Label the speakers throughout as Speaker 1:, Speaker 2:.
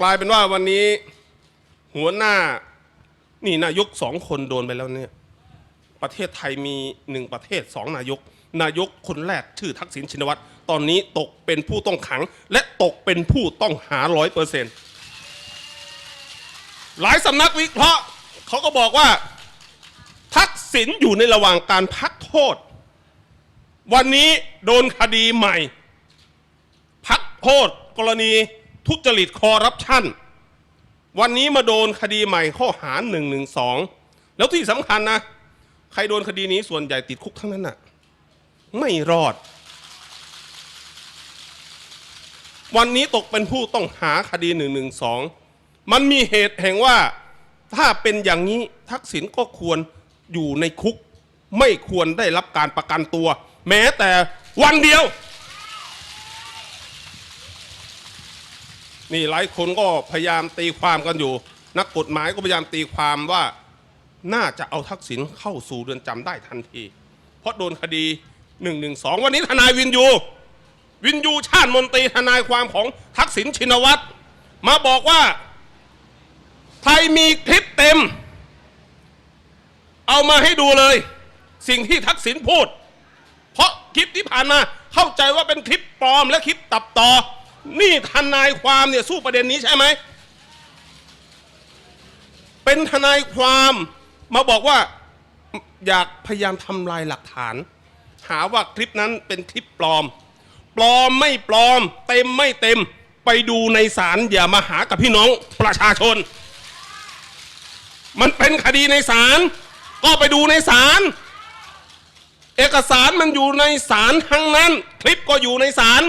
Speaker 1: กลายเป็นว่าวันนี้หัวหน้านี่นายกสองคนโดนไปแล้วเนี่ย ประเทศไทยมีหนึ่งประเทศสองนายก นายกคนแรกชื่อทักษิณชินวัตรตอนนี้ตกเป็นผู้ต้องขัง และตกเป็นผู้ต้องหาร้อยเปอร์เซ็นต์หลายสำนักวิเคราะห์เขาก็บอกว่า ทักษิณอยู่ในระหว่างการพักโทษ วันนี้โดนคดีใหม่ พักโทษกรณี ทุจริตคอร์รัปชันวันนี้มาโดนคดีใหม่ข้อหา1นึแล้วที่สำคัญนะ ใครโดนคดีนี้ส่วนใหญ่ติดคุกทั้งนั้นน่ะ ไม่รอด วันนี้ตกเป็นผู้ต้องหาคดี1นึมันมีเหตุแห่งว่าถ้าเป็นอย่างนี้ทักษิณก็ควรอยู่ในคุก ไม่ควรได้รับการประกันตัว แม้แต่วันเดียว นี่หลายคนก็พยายามตีความกันอยู่ นักกฎหมายก็พยายามตีความว่าน่าจะเอาทักษิณเข้าสู่เรือนจำได้ทันที เพราะโดนคดี1นึวันนี้ทนายวินยู วินยูชาติมนตรีทนายความของทักษิณชินวัตรมาบอกว่า ไทยมีคลิปเต็ม เอามาให้ดูเลย สิ่งที่ทักษิณพูด เพราะคลิปที่ผ่านมาเข้าใจว่าเป็นคลิปปลอมและคลิปตัดต่อ นี่ทนายความเนี่ยสู้ประเด็นนี้ใช่ไหม เป็นทนายความมาบอกว่าอยากพยายามทำลายหลักฐาน หาว่าคลิปนั้นเป็นคลิปปลอม ปลอมไม่ปลอม เต็มไม่เต็ม ไปดูในศาลอย่ามาหากับพี่น้องประชาชน มันเป็นคดีในศาลก็ไปดูในศาลเอกสารมันอยู่ในศาลทั้งนั้น คลิปก็อยู่ในศาล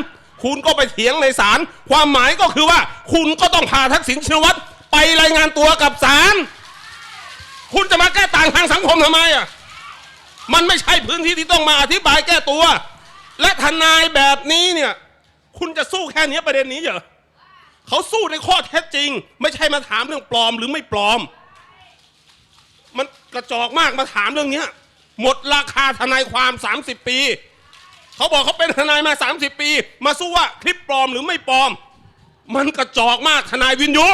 Speaker 1: คุณก็ไปเถียงในศาลความหมายก็คือว่า คุณก็ต้องพาทักษิณชินวัตรไปรายงานตัวกับศาลคุณจะมาแก้ต่างทางสังคมทำไมอะมันไม่ใช่พื้นที่ที่ต้องมาอธิบายแก้ตัว และทนายแบบนี้เนี่ย คุณจะสู้แค่นี้ประเด็นนี้เหรอเขาสู้ในข้อเท็จจริง ไม่ใช่มาถามเรื่องปลอมหรือไม่ปลอม มันกระจอกมากมาถามเรื่องนี้หมดราคาทนายความ 30 ปี เขาบอกเขาเป็นทนายมา 30 ปี มาสู้ว่าคลิปปลอมหรือไม่ปลอม มันกระจอกมากทนายวินยู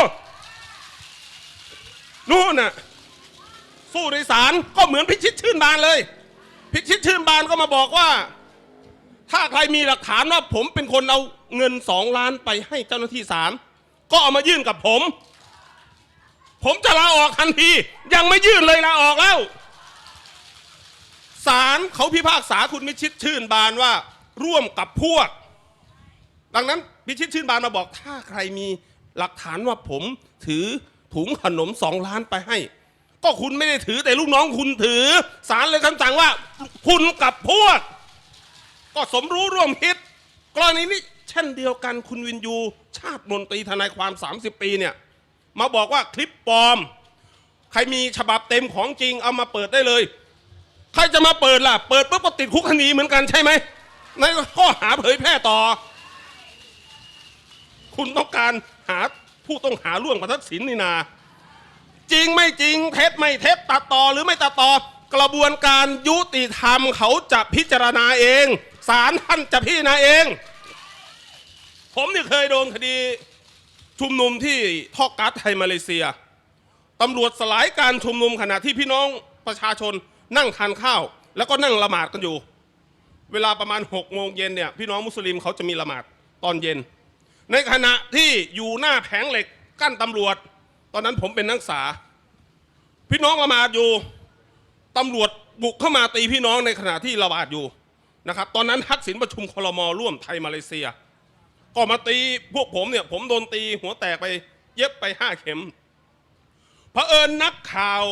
Speaker 1: นู่นน่ะสู้ในศาลก็เหมือนพิชิตชื่นบานเลย พิชิตชื่นบานก็มาบอกว่า ถ้าใครมีหลักฐานว่าผมเป็นคนเอาเงินสองล้านไปให้เจ้าหน้าที่ศาลก็เอามายื่นกับผม ผมจะลาออกทันที ยังไม่ยื่นเลยลาออกแล้ว ศาลเขาพิพากษาคุณมิชิตชื่นบานว่าร่วมกับพวก ดังนั้นพิชิตชื่นบานมาบอกถ้าใครมีหลักฐานว่าผมถือถุงขนมสองล้านไปให้ ก็คุณไม่ได้ถือแต่ลูกน้องคุณถือศาลเลยคำสั่งว่า คุณกับพวก ก็สมรู้ร่วมคิดกรณีนี้เช่นเดียวกันคุณวินยูชาติมนตรีทนายความ 30 ปีเนี่ยมาบอกว่าคลิปปลอม ใครมีฉบับเต็มของจริงเอามาเปิดได้เลย ใครจะมาเปิดล่ะ เปิดปุ๊บก็ติดคุกคดีเหมือนกันใช่ไหมในข้อหาเผยแพร่ต่อ คุณต้องการหาผู้ต้องหาร่วมกับทักษิณนี่นา จริงไม่จริงเท็จไม่เท็จตัดต่อหรือไม่ตัดต่อกระบวนการยุติธรรมเขาจะพิจารณาเองศาลท่านจะพิจารณาเอง ผมนี่เคยโดนคดีชุมนุมที่ท่อก๊าซไทยมาเลเซียตำรวจสลายการชุมนุมขณะที่พี่น้องประชาชน นั่งทานข้าว แล้วก็นั่งละหมาดกันอยู่ เวลาประมาณ6กโมงเย็นเนี่ยพี่น้องมุสลิมเขาจะมีละหมาดตอนเย็น ในขณะที่อยู่หน้าแผงเหล็กกั้นตำรวจ ตอนนั้นผมเป็นนักศึกษา พี่น้องละหมาดอยู่ตำรวจบุกเข้ามาตีพี่น้องในขณะที่ละหมาดอยู่นะครับ ตอนนั้นทักษิณประชุมคลมร่วมไทยมาเลเซีย ก็มาตีพวกผมเนี่ยผมโดนตีหัวแตกไปเย็บไปห้าเข็มเผอิญนักข่าว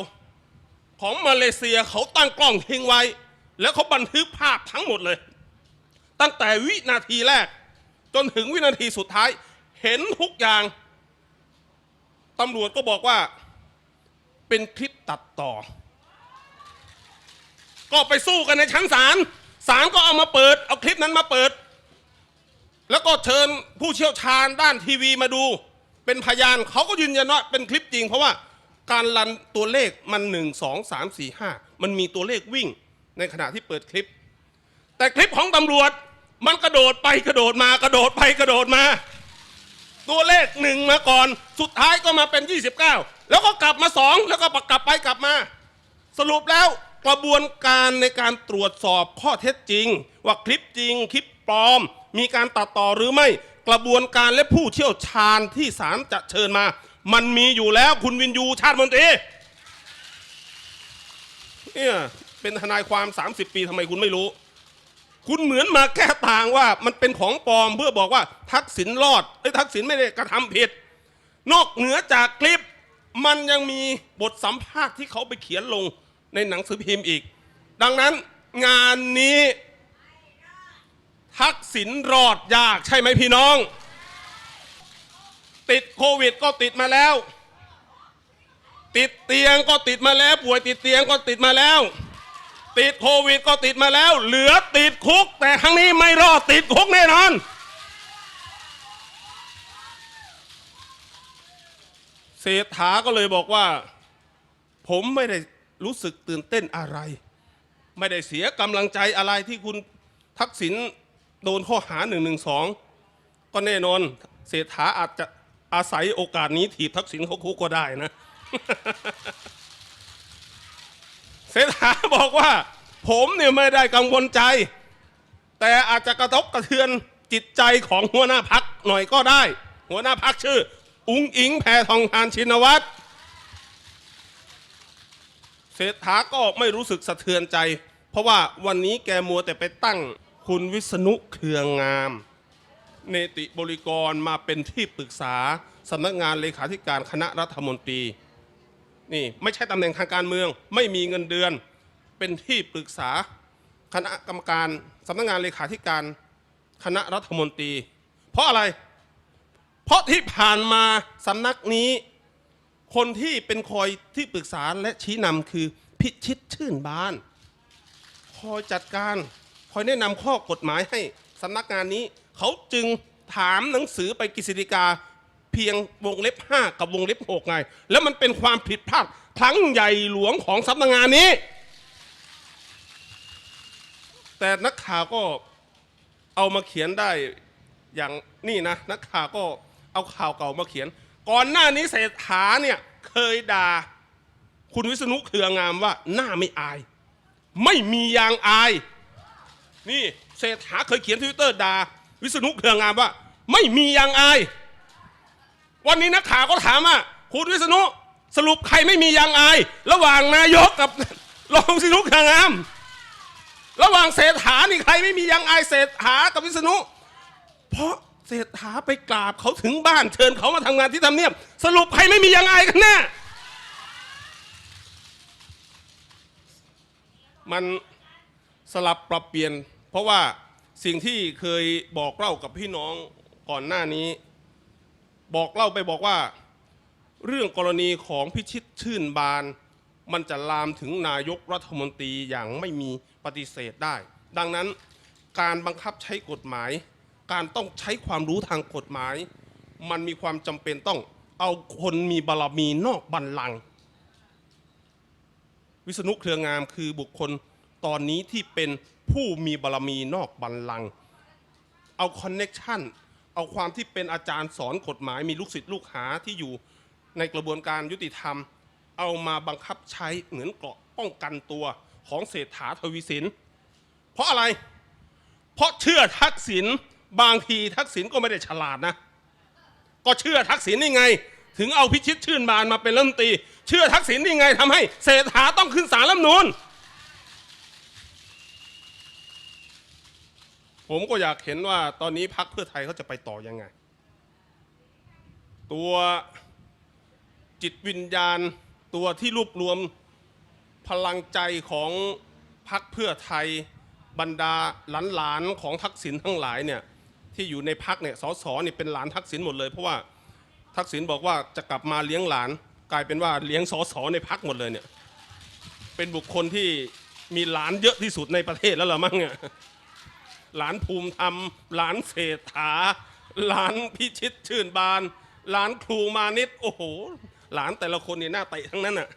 Speaker 1: ของมาเลเซียเขาตั้งกล้องทิ้งไว้ แล้วเขาบันทึกภาพทั้งหมดเลย ตั้งแต่วินาทีแรก จนถึงวินาทีสุดท้าย เห็นทุกอย่างตำรวจก็บอกว่าเป็นคลิปตัดต่อ ก็ไปสู้กันในชั้นศาลศาลก็เอามาเปิด เอาคลิปนั้นมาเปิด แล้วก็เชิญผู้เชี่ยวชาญด้านทีวีมาดู เป็นพยานเขาก็ยืนยันว่าเป็นคลิปจริงเพราะว่า การรันตัวเลขมันหนึ่งสองสามสี่ห้ามันมีตัวเลขวิ่งในขณะที่เปิดคลิป แต่คลิปของตำรวจมันกระโดดไปกระโดดมากระโดดไปกระโดดมา ตัวเลขหนึ่งมาก่อน สุดท้ายก็มาเป็น 29 แล้วก็กลับมาสองแล้วก็กลับไปกลับมา สรุปแล้วกระบวนการในการตรวจสอบข้อเท็จจริง ว่าคลิปจริงคลิปปลอม มีการตัดต่อหรือไม่กระบวนการและผู้เชี่ยวชาญที่ศาลจะเชิญมา มันมีอยู่แล้วคุณวินยูชาติมนตรีเนี่ยเป็นทนายความ 30 ปีทำไมคุณไม่รู้ คุณเหมือนมาแก้ต่างว่ามันเป็นของปลอมเพื่อบอกว่า ทักษิณรอดไอ้ทักษิณไม่ได้กระทำผิด นอกเหนือจากคลิป มันยังมีบทสัมภาษณ์ที่เขาไปเขียนลงในหนังสือพิมพ์อีก ดังนั้นงานนี้ ทักษิณรอดยากใช่ไหมพี่น้อง ติดโควิดก็ติดมาแล้ว ติดเตียงก็ติดมาแล้ว ป่วยติดเตียงก็ติดมาแล้ว ติดโควิดก็ติดมาแล้ว เหลือติดคุก แต่ครั้งนี้ไม่รอดติดคุกแน่นอน เศรษฐาก็เลยบอกว่า ผมไม่ได้รู้สึกตื่นเต้นอะไร ไม่ได้เสียกำลังใจอะไรที่คุณทักษิณโดนข้อหา1นึก็แน่นอน เศรษฐาอาจจะ อาศัยโอกาสนี้ถีบทักษิณเขาคุกก็ได้นะ เศรษฐาบอกว่า ผมเนี่ยไม่ได้กังวลใจ แต่อาจจะกระทบกระเทือนจิตใจของหัวหน้าพักหน่อยก็ได้ หัวหน้าพักชื่อ อุงอิงแพทองทานชินวัตรเศรษฐาก็ไม่รู้สึกสะเทือนใจ เพราะว่าวันนี้แกมัวแต่ไปตั้งคุณวิษณุเครืองงาม เนติบริกรมาเป็นที่ปรึกษาสำนักงานเลขาธิการคณะรัฐมนตรีนี่ไม่ใช่ตำแหน่งทางการเมือง ไม่มีเงินเดือน เป็นที่ปรึกษาคณะกรรมการสำนักงานเลขาธิการคณะรัฐมนตรี เพราะอะไร เพราะที่ผ่านมาสำนักนี้ คนที่เป็นคอยที่ปรึกษาและชี้นำคือพิชิตชื่นบาน คอยจัดการ คอยแนะนำข้อกฎหมายให้ สำนักงานนี้ เขาจึงถามหนังสือไปกฤษฎีกาเพียงวงเล็บ 5 กับวงเล็บ6ไง แล้วมันเป็นความผิดพลาดครั้งใหญ่หลวงของสำนักงานนี้ แต่นักข่าวก็เอามาเขียนได้อย่างนี่นะ นักข่าวก็เอาข่าวเก่ามาเขียน ก่อนหน้านี้เศรษฐาเนี่ยเคยด่าคุณวิษณุเครืองามว่าหน้าไม่อาย ไม่มียางอาย นี่ เศรษฐาเคยเขียนทวิตเตอร์ด่าวิษณุเครืองามว่า ไม่มียางอาย วันนี้นักข่าวก็ถามว่าคุณวิษณุสรุปใครไม่มียางอาย ระหว่างนายกกับรองวิษณุเครืองาม ระหว่างเศรษฐานี่ใครไม่มียางอายเศรษฐากับวิษณุเพราะเศรษฐาไปกราบเขาถึงบ้านเชิญเขามาทำงานที่ทำเนียบสรุปใครไม่มียางอายกันแน่มันสลับปรับเปลี่ยน ราะว่าสิ่งที่เคยบอกเล่ากับพี่น้องก่อนหน้านี้ บอกเล่าไปบอกว่า เรื่องกรณีของพิชิตชื่นบาน มันจะลามถึงนายกรัฐมนตรีอย่างไม่มีปฏิเสธได้ ดังนั้นการบังคับใช้กฎหมาย การต้องใช้ความรู้ทางกฎหมาย มันมีความจำเป็นต้องเอาคนมีบารมีนอกบัลลังก์วิษณุเครืองามคือบุคคล ตอนนี้ที่เป็นผู้มีบารมีนอกบัลลังก์เอาคอนเน็ชันเอาความที่เป็นอาจารย์สอนกฎหมายมีลูกศิษย์ลูกหาที่อยู่ในกระบวนการยุติธรรม เอามาบังคับใช้เหมือนเกราะป้องกันตัวของเศรษฐาทวีสิน เพราะอะไร เพราะเชื่อทักษิณบางทีทักษิณก็ไม่ได้ฉลาดนะ ก็เชื่อทักษิณนี่ไง ถึงเอาพิชิตชื่นบานมาเป็นรัฐมนตรี เชื่อทักษิณนี่ไงทำให้เศรษฐาต้องขึ้นศาลรัฐมนูน ผมก็อยากเห็นว่าตอนนี้พักเพื่อไทยเขาจะไปต่อยังไง ตัวจิตวิญญาณตัวที่รวบรวมพลังใจของพักเพื่อไทยบรรดาหลานๆของทักษิณทั้งหลายเนี่ยที่อยู่ในพักเนี่ยสสเนี่ยเป็นหลานทักษิณหมดเลย เพราะว่าทักษิณบอกว่าจะกลับมาเลี้ยงหลาน กลายเป็นว่าเลี้ยงสสในพักหมดเลยเนี่ยเป็นบุคคลที่มีหลานเยอะที่สุดในประเทศแล้วหรือมั้งเนี่ย หลานภูมิธรรม หลานเศรษฐา หลานพิชิตชื่นบาน หลานครูมานิด โอ้โห หลานแต่ละคนเนี่ยหน้าเตะทั้งนั้นอะ